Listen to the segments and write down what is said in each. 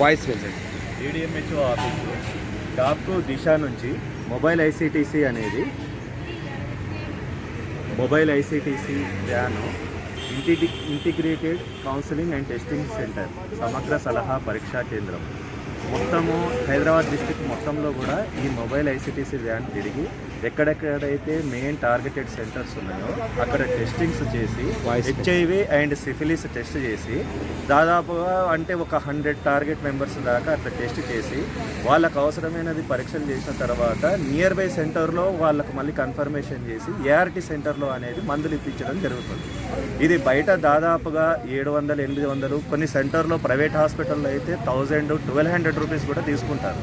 Voice వెళ్ళండి ఏడిఎంహెచ్ఓ office డాప్కో దిశ నుంచి mobile ICTC అనేది మొబైల్ ఐసిటీసీ వ్యాను ఇంటి integrated counselling and testing centre సమగ్ర సలహా పరీక్షా కేంద్రం. మొత్తము హైదరాబాద్ డిస్టిక్ మొత్తంలో కూడా ఈ మొబైల్ ఐసిటీసీ వ్యాన్ తిరిగి ఎక్కడెక్కడైతే మెయిన్ టార్గెటెడ్ సెంటర్స్ ఉన్నాయో అక్కడ టెస్టింగ్స్ చేసి హెచ్ఐవి అండ్ సిఫిలిస్ టెస్ట్ చేసి దాదాపుగా అంటే ఒక హండ్రెడ్ టార్గెట్ మెంబర్స్ దాకా అట్లా టెస్ట్ చేసి వాళ్ళకు అవసరమైనది పరీక్షలు చేసిన తర్వాత నియర్ బై సెంటర్లో వాళ్ళకు మళ్ళీ కన్ఫర్మేషన్ చేసి ఏఆర్టీ సెంటర్లో అనేది మందులు ఇప్పించడం జరుగుతుంది. ఇది బయట దాదాపుగా ఏడు వందలు ఎనిమిది వందలు కొన్ని సెంటర్లో ప్రైవేట్ హాస్పిటల్లో అయితే థౌజండ్ ట్వెల్వ్ హండ్రెడ్ రూపీస్ కూడా తీసుకుంటారు.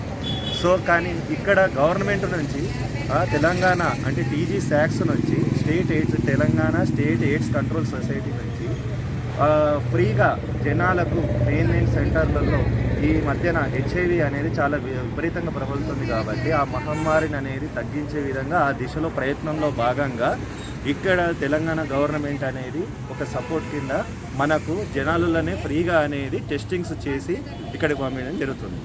సో కానీ ఇక్కడ గవర్నమెంట్ నుంచి తెలంగాణ అంటే టీజీ శాక్స్ నుంచి state AIDS Telangana state AIDS control society నుంచి ఫ్రీగా జనాలకు మెయిన్ మెయిన్ సెంటర్లలో ఈ మధ్యన హెచ్ఐవి అనేది చాలా వి- విపరీతంగా ప్రబలుతుంది కాబట్టి ఆ మహమ్మారిని అనేది తగ్గించే విధంగా ఆ దిశలో ప్రయత్నంలో భాగంగా ఇక్కడ తెలంగాణ గవర్నమెంట్ అనేది ఒక సపోర్ట్ కింద మనకు జనాలలోనే ఫ్రీగా అనేది టెస్టింగ్స్ చేసి ఇక్కడికి పంపించడం జరుగుతుంది.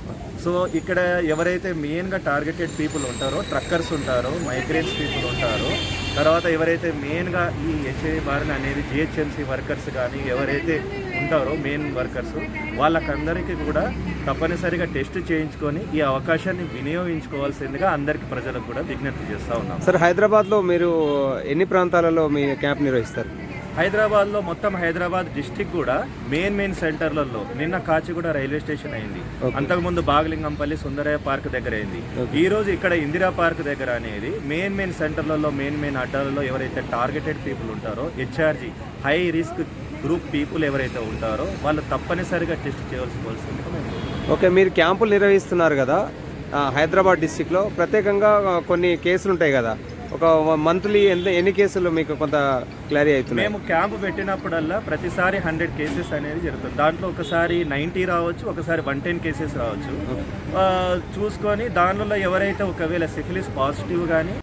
సో ఇక్కడ ఎవరైతే మెయిన్గా టార్గెటెడ్ పీపుల్ ఉంటారో ట్రక్కర్స్ ఉంటారో మైగ్రేన్స్ పీపుల్ ఉంటారో తర్వాత ఎవరైతే మెయిన్గా ఈ హెచ్ఐవి బారిన అనేది జిహెచ్ఎంసీ వర్కర్స్ కానీ ఎవరైతే ఉంటారో మెయిన్ వర్కర్స్ వాళ్ళకందరికీ కూడా తప్పనిసరిగా టెస్ట్ చేయించుకొని ఈ అవకాశాన్ని వినియోగించుకోవాల్సిందిగా అందరికి ప్రజలకు కూడా విజ్ఞప్తి చేస్తూ ఉన్నాం. సార్ హైదరాబాద్లో మీరు ఎన్ని ప్రాంతాలలో మీ క్యాంప్ నిర్వహిస్తారు? హైదరాబాద్లో మొత్తం హైదరాబాద్ డిస్టిక్ కూడా మెయిన్ మెయిన్ సెంటర్లలో నిన్న కాచిగూడ రైల్వే స్టేషన్ అయింది. అంతకుముందు బాగలింగంపల్లి సుందరయ్య పార్క్ దగ్గర అయింది. ఈ రోజు ఇక్కడ ఇందిరా పార్క్ దగ్గర అనేది మెయిన్ మెయిన్ సెంటర్లలో మెయిన్ మెయిన్ అడ్డాలలో ఎవరైతే టార్గెటెడ్ పీపుల్ ఉంటారో HRG high risk group people ఎవరైతే ఉంటారో వాళ్ళు తప్పనిసరిగా టెస్ట్ చేయవలసి ఓకే మీరు క్యాంపులు నిర్వహిస్తున్నారు కదా హైదరాబాద్ డిస్టిక్లో. ప్రత్యేకంగా కొన్ని కేసులు ఉంటాయి కదా. ఒక మంత్లీ ఎంత ఎన్ని కేసులు మీకు కొంత క్లారీ అవుతున్నాయి? మేము క్యాంప్ పెట్టినప్పుడల్లా ప్రతిసారి హండ్రెడ్ కేసెస్ అనేది జరుగుతుంది. దాంట్లో ఒకసారి నైంటీ రావచ్చు ఒకసారి వన్ టెన్ కేసెస్ రావచ్చు. చూసుకొని దానిలో ఎవరైతే ఒకవేళ సిఫిలిస్ పాజిటివ్ కానీ